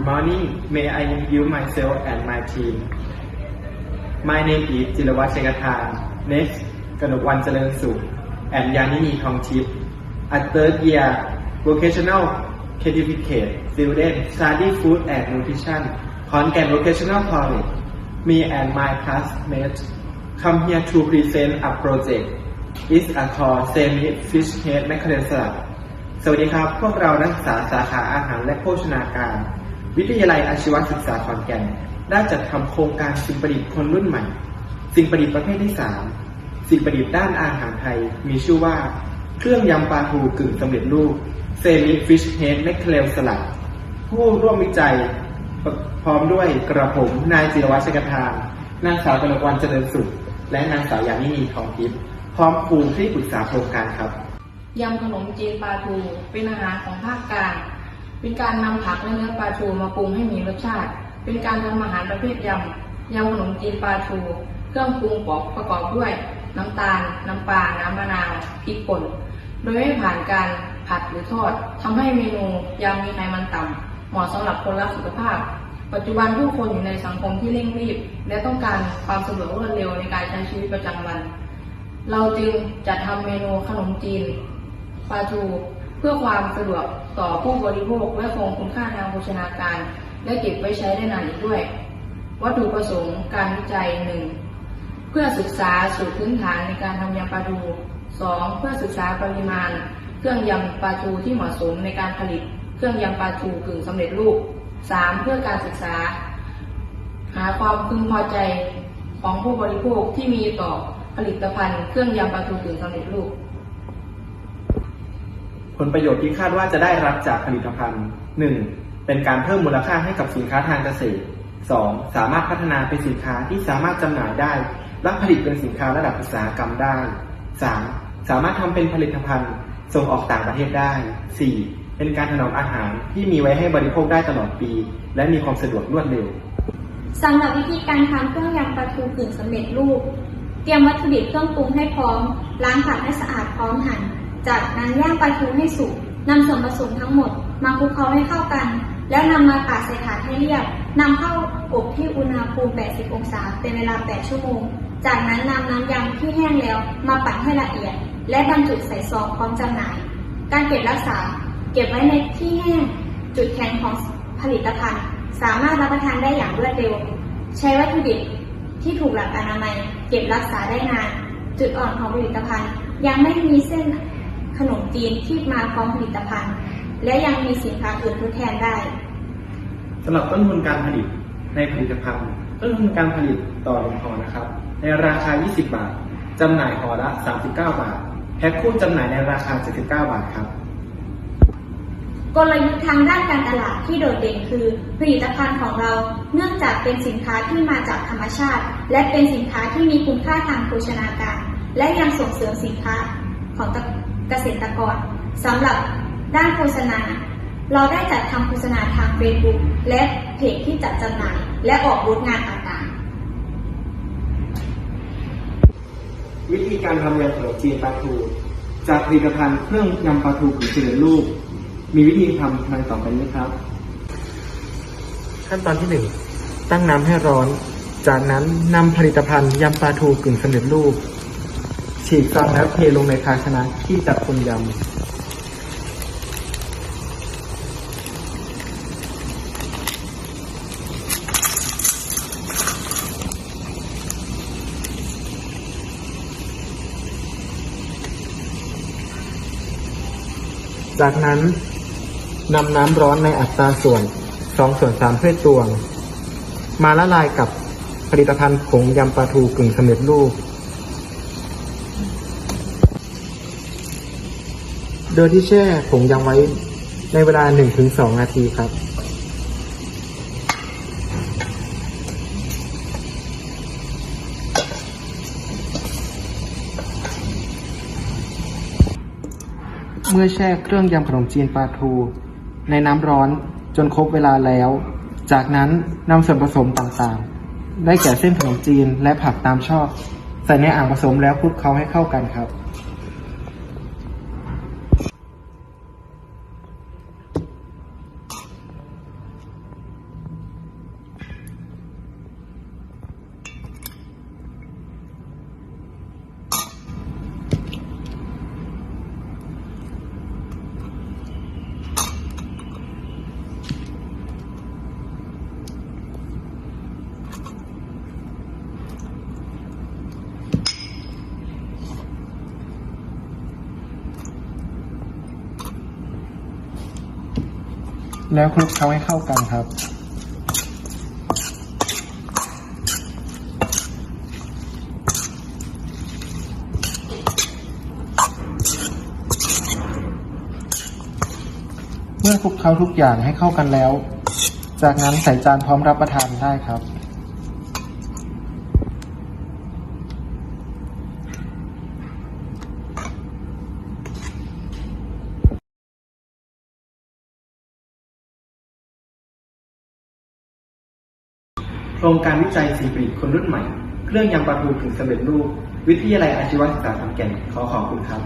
Good morning. May I introduce myself and my team? My name is จิรวัฒน์เชยกทาน Next กนกวันเจริญสุข and ยานินีทองทิพย์ A third year vocational certificate student study food and nutrition ขอนแก่ vocational college Me and my classmates come here to present a project It's a called semi fish head mackerel salad สวัสดีครับ พวกเรานักศึกษาสาขาอาหารและโภชนาการ วิทยาลัยอาชีวศึกษาขอนแก่น ได้จัดทำโครงการสิ่งประดิษฐ์คนรุ่นใหม่ สิ่งประดิษฐ์ประเภทที่ 3 สิ่งประดิษฐ์ด้านอาหารไทย มีชื่อว่า เครื่องยำปลาทูกึ่งสำเร็จรูปเซมิฟิชเฮดแมคเคลสลัด ผู้ร่วมวิจัยพร้อมด้วยกระผมนายจิรวัชกทานนางสาวกนกวันเจริญสุข และนางสาวยานินีทองทิพย์พร้อมครูที่ปรึกษาโครงการครับยำขนมจีนปลาทูเป็นอาหารของภาคกลาง เป็นการนำผักและเนื้อปลาทูมาปรุงให้มีรสชาติ เป็นการทำอาหารประเภทยำยำขนมจีนปลาทู เครื่องปรุงประกอบด้วย น้ำตาล น้ำปลา น้ำมะนาวพริกป่น โดยไม่ผ่านการผัดหรือทอดทำให้เมนูยำมีไขมันต่ำเหมาะสำหรับคนรักสุขภาพ ปัจจุบันผู้คนอยู่ในสังคมที่เร่งรีบ และต้องการความสะดวกรวดเร็วในการใช้ชีวิตประจำวัน เราจึงจัดทำเมนูขนมจีนปลาทู เพื่อความสะดวกต่อผู้บริโภคและคงคุณค่าทางโภชนาการ และเก็บไว้ใช้ได้นานอีกด้วย วัตถุประสงค์การวิจัยหนึ่งเพื่อศึกษาสูตรพื้นฐานในการทำยำปลาทูสองเพื่อศึกษาปริมาณ เครื่องยำปลาทูที่เหมาะสมในการผลิต เครื่องยำปลาทูกึ่งสำเร็จรูปสามเพื่อการศึกษา หาความพึงพอใจของผู้บริโภคที่มีต่อผลิตภัณฑ์เครื่องยำปลาทูกึ่งสำเร็จรูป ผลประโยชน์ที่คาดว่าจะได้รับจากผลิตภัณฑ์ 1. เป็นการเพิ่มมูลค่าให้กับสินค้าทางเกษตร 2. สามารถพัฒนาเป็นสินค้าที่สามารถจำหน่ายได้และผลิตเป็นสินค้าระดับอุตสาหกรรมได้ 3. สามารถทำเป็นผลิตภัณฑ์ส่งออกต่างประเทศได้ 4. เป็นการถนอมอาหารที่มีไว้ให้บริโภคได้ตลอดปี และมีความสะดวกรวดเร็วสำหรับวิธีการทำเครื่องยำปลาทูกึ่งสำเร็จรูป เตรียมวัตถุดิบเครื่องปรุงให้พร้อม ล้างผักให้สะอาดพร้อมหั่น จากนั้นย่างปลาทูให้สุกนำส่วนผสมทั้งหมด มาคลุกเคล้าให้เข้ากัน แล้วนำมาปาดใส่ถาดให้เรียบนำเข้าอบที่อุณหภูมิ 80 องศา เป็นเวลา 8 ชั่วโมง จากนั้นนำน้ำยำที่แห้งแล้วมาปั่นให้ละเอียด และบรรจุใส่ซองพร้อมจำหน่าย การเก็บรักษา เก็บไว้ในที่แห้ง จุดแข็งของผลิตภัณฑ์ สามารถรับประทานได้อย่างรวดเร็ว ใช้วัตถุดิบที่ถูกหลักอนามัย เก็บรักษาได้นาน จุดอ่อนของผลิตภัณฑ์ ยังไม่มีเส้น ขนมจีนที่มาพร้อมผลิตภัณฑ์ และยังมีสินค้าอื่นทดแทนได้สำหรับต้นทุนการผลิตในผลิตภัณฑ์ ต้นทุนการผลิตต่อหนึ่งห่อนะครับ ในราคา 20 บาทจำหน่ายห่อละ 39 บาทแพ็คคู่จำหน่ายในราคา 79 บาทครับ กลยุทธ์ทางด้านการตลาดที่โดดเด่นคือ ผลิตภัณฑ์ของเราเนื่องจากเป็นสินค้าที่มาจากธรรมชาติ และเป็นสินค้าที่มีคุณค่าทางโภชนาการ และยังส่งเสริมสินค้าของ เกษตรกรสำหรับด้านโฆษณา เราได้จัดทำโฆษณาทาง Facebook และเพจที่จัดจำหน่าย และออกบูธงานต่างๆ วิธีการทำยำขนมจีนปลาทู จากผลิตภัณฑ์เครื่องยำปลาทูกึ่งสำเร็จรูป มีวิธีทำดังต่อไปนี้ครับ ขั้นตอนที่หนึ่งตั้งน้ำให้ร้อน จากนั้นนำผลิตภัณฑ์ยำปลาทูกึ่งสำเร็จรูป ฉีกซองแล้วเทลงในภาชนะที่จัดคนยำ จากนั้นนำน้ำร้อนในอัตราส่วน2ส่วน3เพื่อตวง มาละลายกับผลิตภัณฑ์ผงยำปลาทูกึ่งสำเร็จรูป โดยที่แช่ผงยำไว้ในเวลา 1-2 นาทีครับ เมื่อแช่เครื่องยำขนมจีนปลาทู ในน้ำร้อนจนครบเวลาแล้ว จากนั้นนำส่วนผสมต่างๆ ได้แก่เส้นขนมจีนและผักตามชอบ ใส่ในอ่างผสมแล้วคลุกเคล้าให้เข้ากันครับ แล้วคลุกเคล้าให้เข้ากันครับ เมื่อคลุกเคล้าทุกอย่างให้เข้ากันแล้ว จากนั้นใส่จานพร้อมรับประทานได้ครับ โครงการวิจัยสีผลิตคนรุ่นใหม่ เครื่องยำปลาทูถึงสำเร็จรูป วิทยาลัยอาชีวศึกษาขอนแก่นขอขอบคุณครับ